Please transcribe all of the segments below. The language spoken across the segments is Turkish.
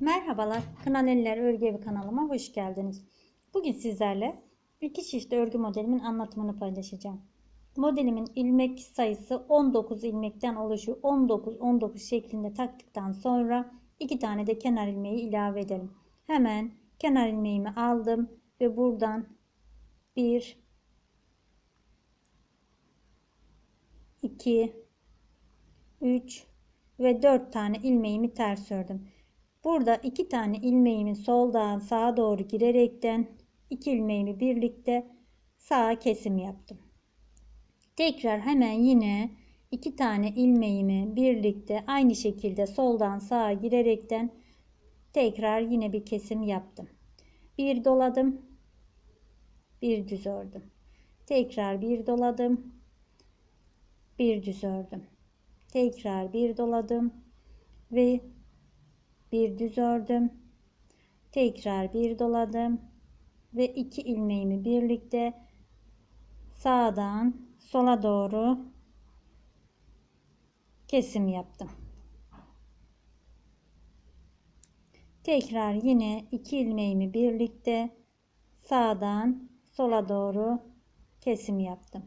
Merhabalar, Kınan Eller Örgü Evi kanalıma hoş geldiniz. Bugün sizlerle iki çeşit örgü modelimin anlatımını paylaşacağım. Modelimin ilmek sayısı 19 ilmekten oluşuyor. 19-19 şeklinde taktıktan sonra iki tane de kenar ilmeği ilave edelim. Hemen kenar ilmeğimi aldım ve buradan 1 2 3 ve 4 tane ilmeğimi ters ördüm. Burada iki tane ilmeğimi soldan sağa doğru girerekten iki ilmeğimi birlikte sağa kesim yaptım. Tekrar hemen yine iki tane ilmeğimi birlikte aynı şekilde soldan sağa girerekten tekrar yine bir kesim yaptım. Bir doladım. Bir düz ördüm. Tekrar bir doladım. Bir düz ördüm. Tekrar bir doladım ve bir düz ördüm. Tekrar bir doladım ve iki ilmeğimi birlikte sağdan sola doğru kesim yaptım. Tekrar yine iki ilmeğimi birlikte sağdan sola doğru kesim yaptım.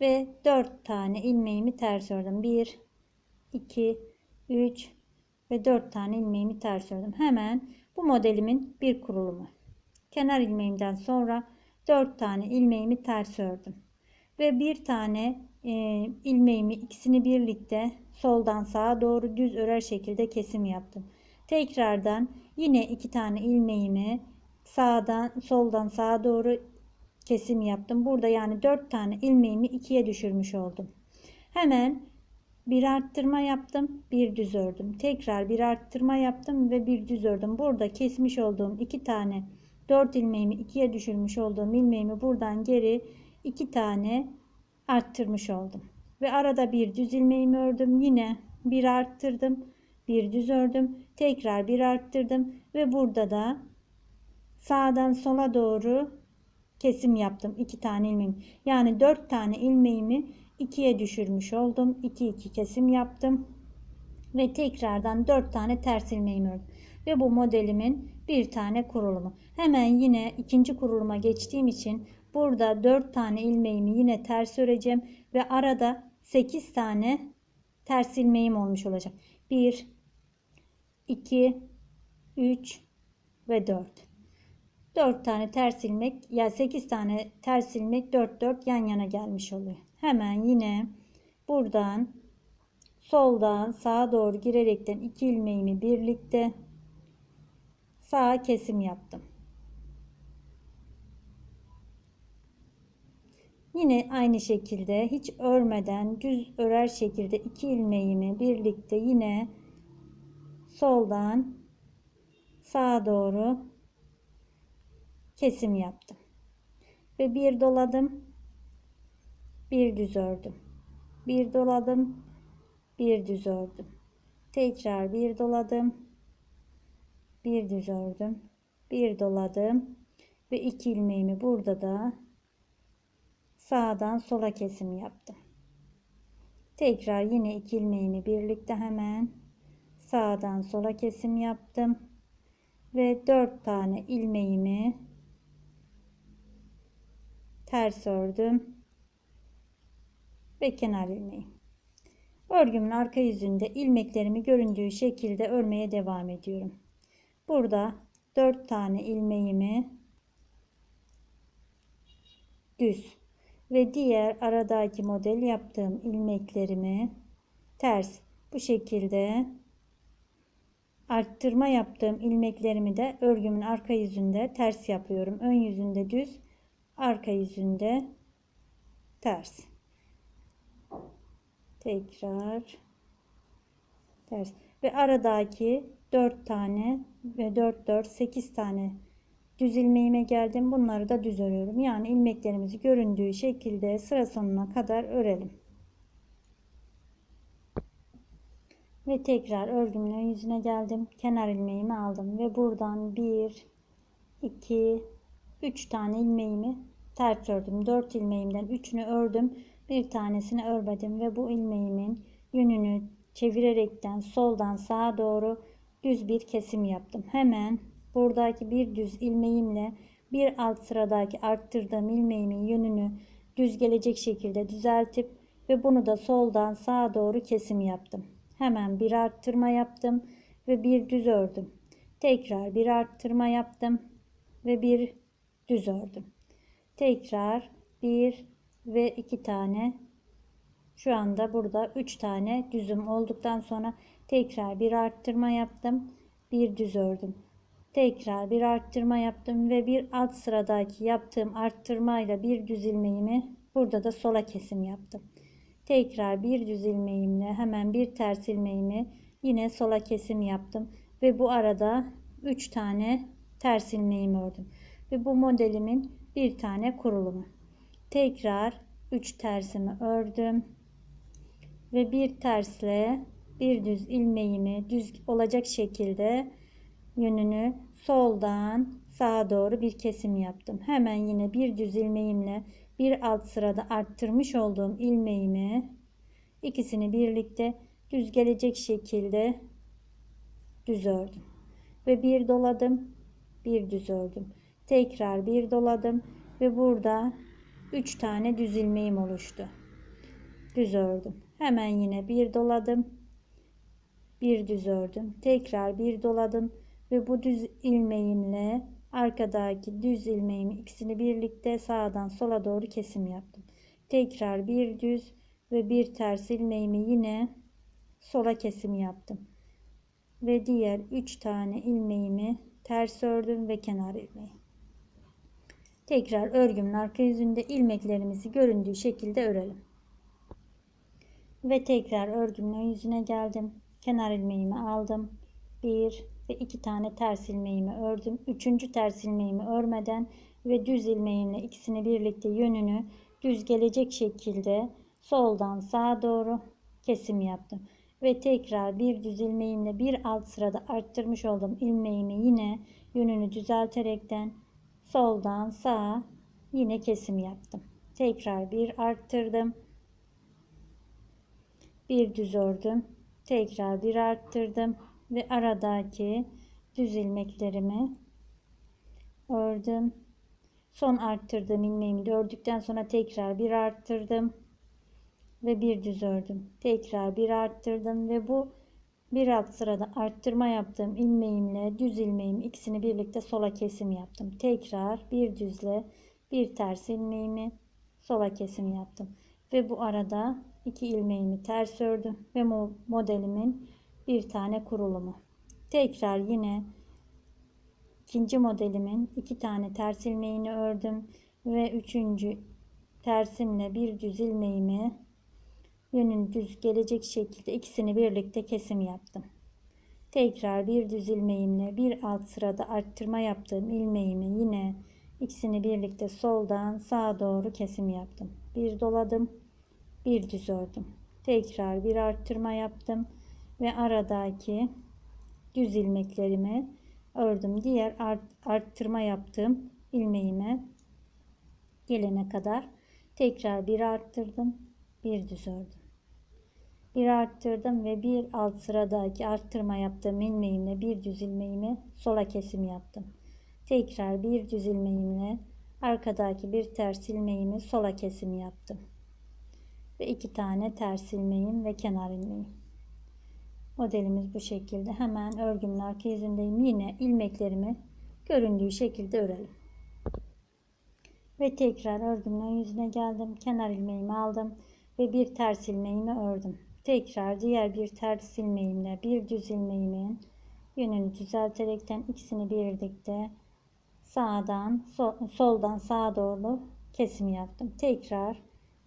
Ve dört tane ilmeğimi ters ördüm. 1 2 3 ve 4 tane ilmeğimi ters ördüm. Hemen bu modelimin bir kurulumu. Kenar ilmeğimden sonra 4 tane ilmeğimi ters ördüm. Ve bir tane e, ilmeğimi ikisini birlikte soldan sağa doğru düz örer şekilde kesim yaptım. Tekrardan yine iki tane ilmeğimi sağdan soldan sağa doğru kesim yaptım. Burada yani 4 tane ilmeğimi ikiye düşürmüş oldum. Hemen bir arttırma yaptım bir düz ördüm. Tekrar bir arttırma yaptım ve bir düz ördüm. Burada kesmiş olduğum iki tane 4 ilmeğimi ikiye düşürmüş olduğum ilmeğimi buradan geri iki tane arttırmış oldum. Ve arada bir düz ilmeğimi ördüm. Yine bir arttırdım bir düz ördüm. Tekrar bir arttırdım ve burada da sağdan sola doğru kesim yaptım iki tane ilmeğim yani dört tane ilmeğimi ikiye düşürmüş oldum. 2 2 kesim yaptım. Ve tekrardan 4 tane ters ilmeğimi ördüm. Ve bu modelimin bir tane kurulumu. Hemen yine ikinci kuruluma geçtiğim için burada 4 tane ilmeğimi yine ters öreceğim. Ve arada 8 tane ters ilmeğim olmuş olacak. 1 2 3 ve 4 4 tane ters ilmek ya 8 tane ters ilmek 4 4 yan yana gelmiş oluyor. Hemen yine buradan soldan sağa doğru girerekten 2 ilmeğimi birlikte sağa kesim yaptım. Yine aynı şekilde hiç örmeden düz örer şekilde 2 ilmeğimi birlikte yine soldan sağa doğru kesim yaptım. Ve bir doladım. Bir düz ördüm. Bir doladım. Bir düz ördüm. Tekrar bir doladım. Bir düz ördüm. Bir doladım. Ve iki ilmeğimi burada da sağdan sola kesim yaptım. Tekrar yine iki ilmeğimi birlikte hemen sağdan sola kesim yaptım. Ve dört tane ilmeğimi ters ördüm ve kenar ilmeği. Örgümün arka yüzünde ilmeklerimi göründüğü şekilde örmeye devam ediyorum. Burada 4 tane ilmeğimi düz ve diğer aradaki model yaptığım ilmeklerimi ters bu şekilde arttırma yaptığım ilmeklerimi de örgümün arka yüzünde ters yapıyorum. Ön yüzünde düz, arka yüzünde ters tekrar ters ve aradaki 4 tane ve 4 4 8 tane düz ilmeğime geldim. Bunları da düz örüyorum. Yani ilmeklerimizi göründüğü şekilde sıra sonuna kadar örelim. Ve tekrar örgümün yüzüne geldim. Kenar ilmeğimi aldım ve buradan 1 2 3 tane ilmeğimi ters ördüm. 4 ilmeğimden 3'ünü ördüm bir tanesini örmedim ve bu ilmeğimin yönünü çevirerekten soldan sağa doğru düz bir kesim yaptım. Hemen buradaki bir düz ilmeğimle bir alt sıradaki arttırdığım ilmeğimin yönünü düz gelecek şekilde düzeltip ve bunu da soldan sağa doğru kesim yaptım. Hemen bir arttırma yaptım ve bir düz ördüm. Tekrar bir arttırma yaptım ve bir düz ördüm. Tekrar bir ve iki tane şu anda burada üç tane düzüm olduktan sonra tekrar bir arttırma yaptım. Bir düz ördüm. Tekrar bir arttırma yaptım ve bir alt sıradaki yaptığım arttırmayla bir düz ilmeğimi burada da sola kesim yaptım. Tekrar bir düz ilmeğimle hemen bir ters ilmeğimi yine sola kesim yaptım ve bu arada 3 tane ters ilmeğimi ördüm. Ve bu modelimin bir tane kurulumu. Tekrar 3 tersimi ördüm ve bir tersle bir düz ilmeğimi düz olacak şekilde yönünü soldan sağa doğru bir kesim yaptım. Hemen yine bir düz ilmeğimle bir alt sırada arttırmış olduğum ilmeğimi ikisini birlikte düz gelecek şekilde düz ördüm. Ve bir doladım, bir düz ördüm. Tekrar bir doladım ve burada 3 tane düz ilmeğim oluştu. Düz ördüm. Hemen yine bir doladım. Bir düz ördüm. Tekrar bir doladım ve bu düz ilmeğimle arkadaki düz ilmeğimi ikisini birlikte sağdan sola doğru kesim yaptım. Tekrar bir düz ve bir ters ilmeğimi yine sola kesim yaptım. Ve diğer 3 tane ilmeğimi ters ördüm ve kenar ilmeği. Tekrar örgümün arka yüzünde ilmeklerimizi göründüğü şekilde örelim. Ve tekrar örgümün yüzüne geldim. Kenar ilmeğimi aldım. Bir ve iki tane ters ilmeğimi ördüm. Üçüncü ters ilmeğimi örmeden ve düz ilmeğimle ikisini birlikte yönünü düz gelecek şekilde soldan sağa doğru kesim yaptım. Ve tekrar bir düz ilmeğimle bir alt sırada arttırmış olduğum ilmeğimi yine yönünü düzelterekten soldan sağa yine kesim yaptım. Tekrar bir arttırdım. Bir düz ördüm. Tekrar bir arttırdım ve aradaki düz ilmeklerimi ördüm. Son arttırdığım ilmeğimi de ördükten sonra tekrar bir arttırdım ve bir düz ördüm. Tekrar bir arttırdım ve bu bir alt sırada arttırma yaptığım ilmeğimle düz ilmeğim ikisini birlikte sola kesim yaptım. Tekrar bir düzle bir ters ilmeğimi sola kesim yaptım. Ve bu arada iki ilmeğimi ters ördüm ve modelimin bir tane kurulumu. Tekrar yine ikinci modelimin iki tane ters ilmeğini ördüm ve üçüncü tersimle bir düz ilmeğimi yönün düz gelecek şekilde ikisini birlikte kesim yaptım. Tekrar bir düz ilmeğimle bir alt sırada arttırma yaptığım ilmeğimi yine ikisini birlikte soldan sağa doğru kesim yaptım. Bir doladım, bir düz ördüm. Tekrar bir arttırma yaptım ve aradaki düz ilmeklerimi ördüm. Diğer art, arttırma yaptığım ilmeğime gelene kadar tekrar bir arttırdım, bir düz ördüm. Bir arttırdım ve bir alt sıradaki arttırma yaptığım ilmeğimle bir düz ilmeğimi sola kesim yaptım. Tekrar bir düz ilmeğimle arkadaki bir ters ilmeğimi sola kesim yaptım. Ve iki tane ters ilmeğim ve kenar ilmeğim. Modelimiz bu şekilde. Hemen örgümün arka yüzündeyim. Yine ilmeklerimi göründüğü şekilde örelim. Ve tekrar örgümün yüzüne geldim. Kenar ilmeğimi aldım ve bir ters ilmeğimi ördüm. Tekrar diğer bir ters ilmeğimle bir düz ilmeğimin yönünü düzelterekten ikisini birlikte sağdan sol, soldan sağa doğru kesim yaptım. Tekrar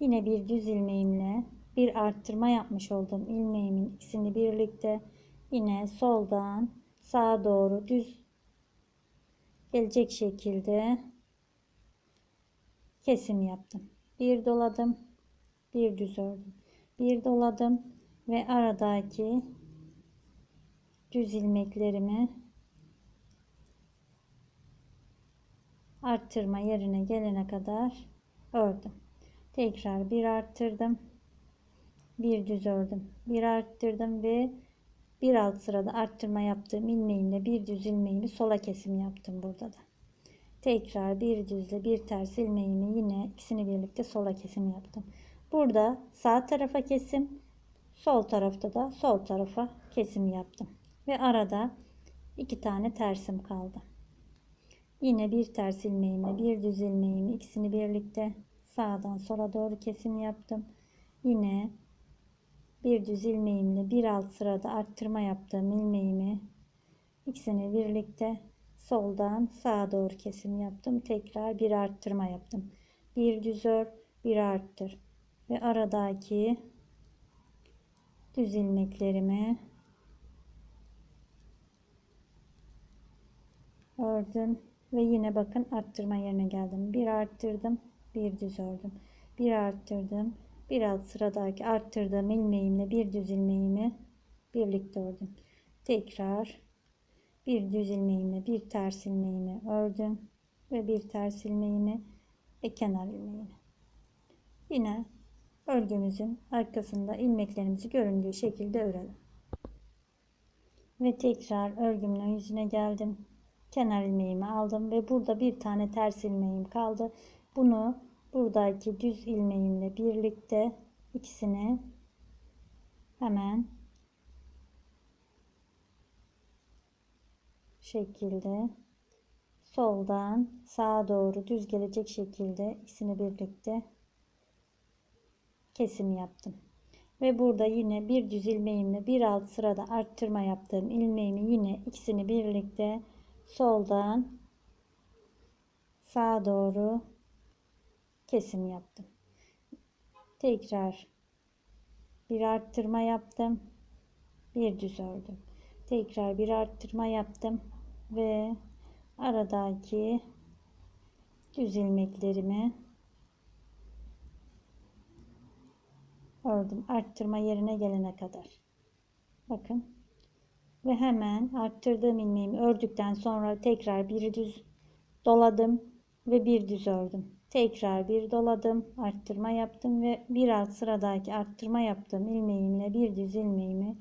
yine bir düz ilmeğimle bir arttırma yapmış olduğum ilmeğimin ikisini birlikte yine soldan sağa doğru düz gelecek şekilde kesim yaptım. Bir doladım, bir düz ördüm. Bir doladım ve aradaki düz ilmeklerimi arttırma yerine gelene kadar ördüm. Tekrar bir arttırdım bir düz ördüm bir arttırdım ve bir alt sırada arttırma yaptığım ilmeğimle bir düz ilmeğimi sola kesim yaptım burada da. Tekrar bir düzle bir ters ilmeğimi yine ikisini birlikte sola kesim yaptım. Burada sağ tarafa kesim, sol tarafta da sol tarafa kesim yaptım. Ve arada iki tane tersim kaldı. Yine bir ters ilmeğimle bir düz ilmeğimi ikisini birlikte sağdan sola doğru kesim yaptım. Yine bir düz ilmeğimle bir alt sırada arttırma yaptığım ilmeğimi ikisini birlikte soldan sağa doğru kesim yaptım. Tekrar bir arttırma yaptım. Bir düz ör, bir arttır. Ve aradaki düz ilmeklerimi ördüm ve yine bakın arttırma yerine geldim. Bir arttırdım, bir düz ördüm. Bir arttırdım, bir alt sıradaki arttırdığım ilmeğimle bir düz ilmeğimi birlikte ördüm. Tekrar bir düz ilmeğimle bir ters ilmeğimi ördüm ve bir ters ilmeğimi ve kenar ilmeğimi. Yine örgümüzün arkasında ilmeklerimizi göründüğü şekilde örelim. Ve tekrar örgümün yüzüne geldim. Kenar ilmeğimi aldım ve burada bir tane ters ilmeğim kaldı. Bunu buradaki düz ilmeğimle birlikte ikisini hemen şekilde soldan sağa doğru düz gelecek şekilde ikisini birlikte kesim yaptım. Ve burada yine bir düz ilmeğimle bir alt sırada arttırma yaptığım ilmeğimi yine ikisini birlikte soldan sağa doğru kesim yaptım. Tekrar bir arttırma yaptım. Bir düz ördüm. Tekrar bir arttırma yaptım ve aradaki düz ilmeklerimi ördüm. Arttırma yerine gelene kadar. Bakın. Ve hemen arttırdığım ilmeğimi ördükten sonra tekrar bir düz doladım ve bir düz ördüm. Tekrar bir doladım, arttırma yaptım ve bir alt sıradaki arttırma yaptığım ilmeğimle bir düz ilmeğimi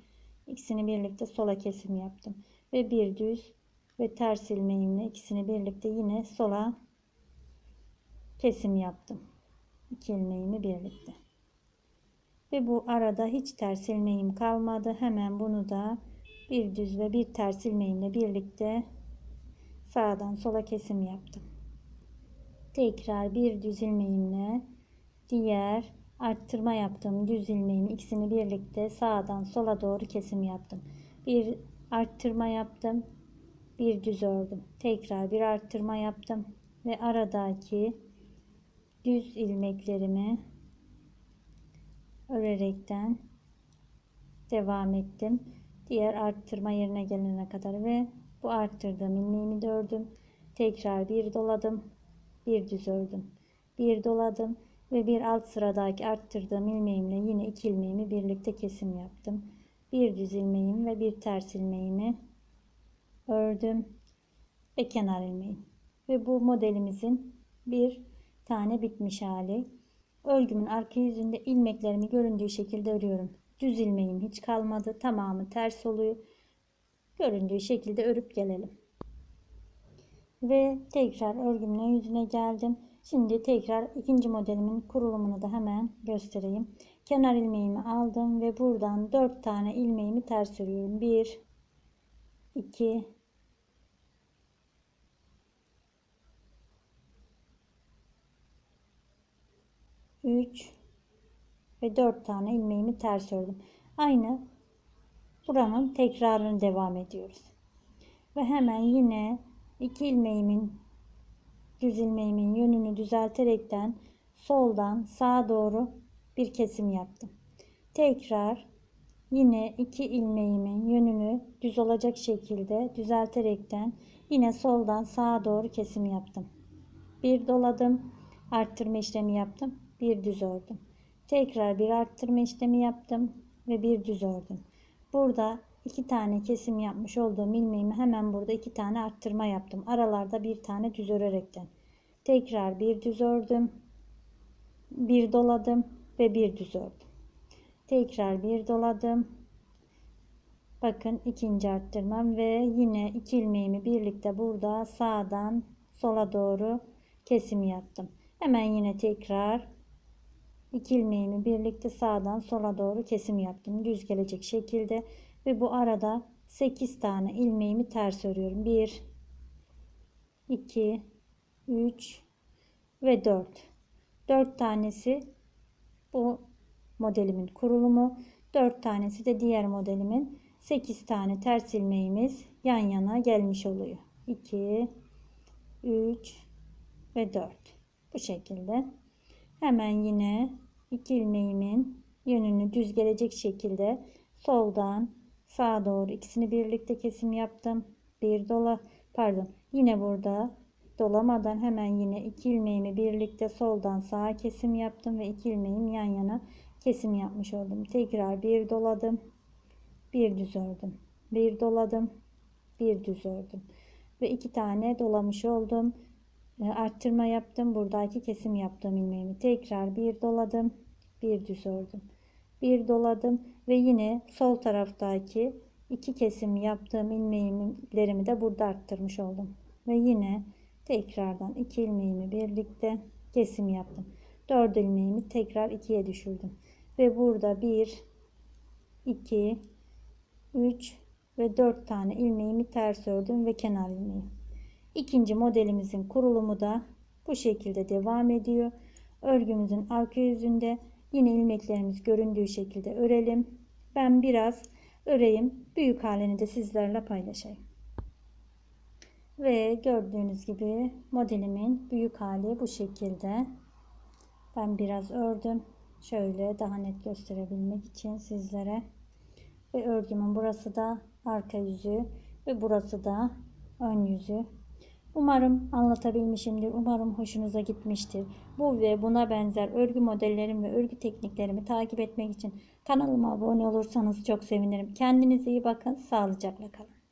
ikisini birlikte sola kesim yaptım ve bir düz ve ters ilmeğimle ikisini birlikte yine sola kesim yaptım. İki ilmeğimi birlikte. Ve bu arada hiç ters ilmeğim kalmadı. Hemen bunu da bir düz ve bir ters ilmeğimle birlikte sağdan sola kesim yaptım. Tekrar bir düz ilmeğimle diğer arttırma yaptığım düz ilmeğimi ikisini birlikte sağdan sola doğru kesim yaptım. Bir arttırma yaptım. Bir düz ördüm. Tekrar bir arttırma yaptım ve aradaki düz ilmeklerimi örerekten devam ettim. Diğer arttırma yerine gelene kadar ve bu arttırdığım ilmeğimi de ördüm. Tekrar bir doladım. Bir düz ördüm. Bir doladım ve bir alt sıradaki arttırdığım ilmeğimle yine iki ilmeğimi birlikte kesim yaptım. Bir düz ilmeğim ve bir ters ilmeğimi ördüm ve kenar ilmeğim. Ve bu modelimizin bir tane bitmiş hali. Örgümün arka yüzünde ilmeklerimi göründüğü şekilde örüyorum. Düz ilmeğim hiç kalmadı. Tamamı ters oluyor. Göründüğü şekilde örüp gelelim. Ve tekrar örgümün yüzüne geldim. Şimdi tekrar ikinci modelimin kurulumunu da hemen göstereyim. Kenar ilmeğimi aldım ve buradan 4 tane ilmeğimi ters örüyorum. 1 2 3 ve 4 tane ilmeğimi ters ördüm. Aynı buranın tekrarını devam ediyoruz. Ve hemen yine 2 ilmeğimin düz ilmeğimin yönünü düzelterekten soldan sağa doğru bir kesim yaptım. Tekrar yine iki ilmeğimin yönünü düz olacak şekilde düzelterekten yine soldan sağa doğru kesim yaptım. Bir doladım, arttırma işlemi yaptım, bir düz ördüm. Tekrar bir arttırma işlemi yaptım ve bir düz ördüm. Burada iki tane kesim yapmış olduğum ilmeğimi hemen burada iki tane arttırma yaptım. Aralarda bir tane düz örerekten. Tekrar bir düz ördüm. Bir doladım ve bir düz ördüm. Tekrar bir doladım. Bakın ikinci arttırmam ve yine iki ilmeğimi birlikte burada sağdan sola doğru kesim yaptım. Hemen yine tekrar iki ilmeğimi birlikte sağdan sola doğru kesim yaptım. Düz gelecek şekilde ve bu arada 8 tane ilmeğimi ters örüyorum. 1 2 3 ve 4. 4 tanesi bu modelimin kurulumu. 4 tanesi de diğer modelimin 8 tane ters ilmeğimiz yan yana gelmiş oluyor. 2 3 ve 4. Bu şekilde. Hemen yine 2 ilmeğimin yönünü düz gelecek şekilde soldan sağa doğru ikisini birlikte kesim yaptım. Bir dola pardon yine burada dolamadan hemen yine iki ilmeğimi birlikte soldan sağa kesim yaptım ve iki ilmeğim yan yana kesim yapmış oldum. Tekrar bir doladım. Bir düz ördüm. Bir doladım. Bir düz ördüm. Ve iki tane dolamış oldum. E, Arttırma yaptım. Buradaki kesim yaptığım ilmeğimi tekrar bir doladım. Bir düz ördüm. Bir doladım ve yine sol taraftaki iki kesim yaptığım ilmeğimlerimi de burada arttırmış oldum. Ve yine tekrardan iki ilmeğimi birlikte kesim yaptım. Dört ilmeğimi tekrar ikiye düşürdüm. Ve burada bir, iki, üç ve dört tane ilmeğimi ters ördüm ve kenar ilmeği. İkinci modelimizin kurulumu da bu şekilde devam ediyor. Örgümüzün arka yüzünde yine ilmeklerimiz göründüğü şekilde örelim. Ben biraz öreyim. Büyük halini de sizlerle paylaşayım. Ve gördüğünüz gibi modelimin büyük hali bu şekilde. Ben biraz ördüm. Şöyle daha net gösterebilmek için sizlere. Ve örgümün burası da arka yüzü ve burası da ön yüzü. Umarım anlatabilmişimdir. Umarım hoşunuza gitmiştir. Bu ve buna benzer örgü modellerim ve örgü tekniklerimi takip etmek için kanalıma abone olursanız çok sevinirim. Kendinize iyi bakın. Sağlıcakla kalın.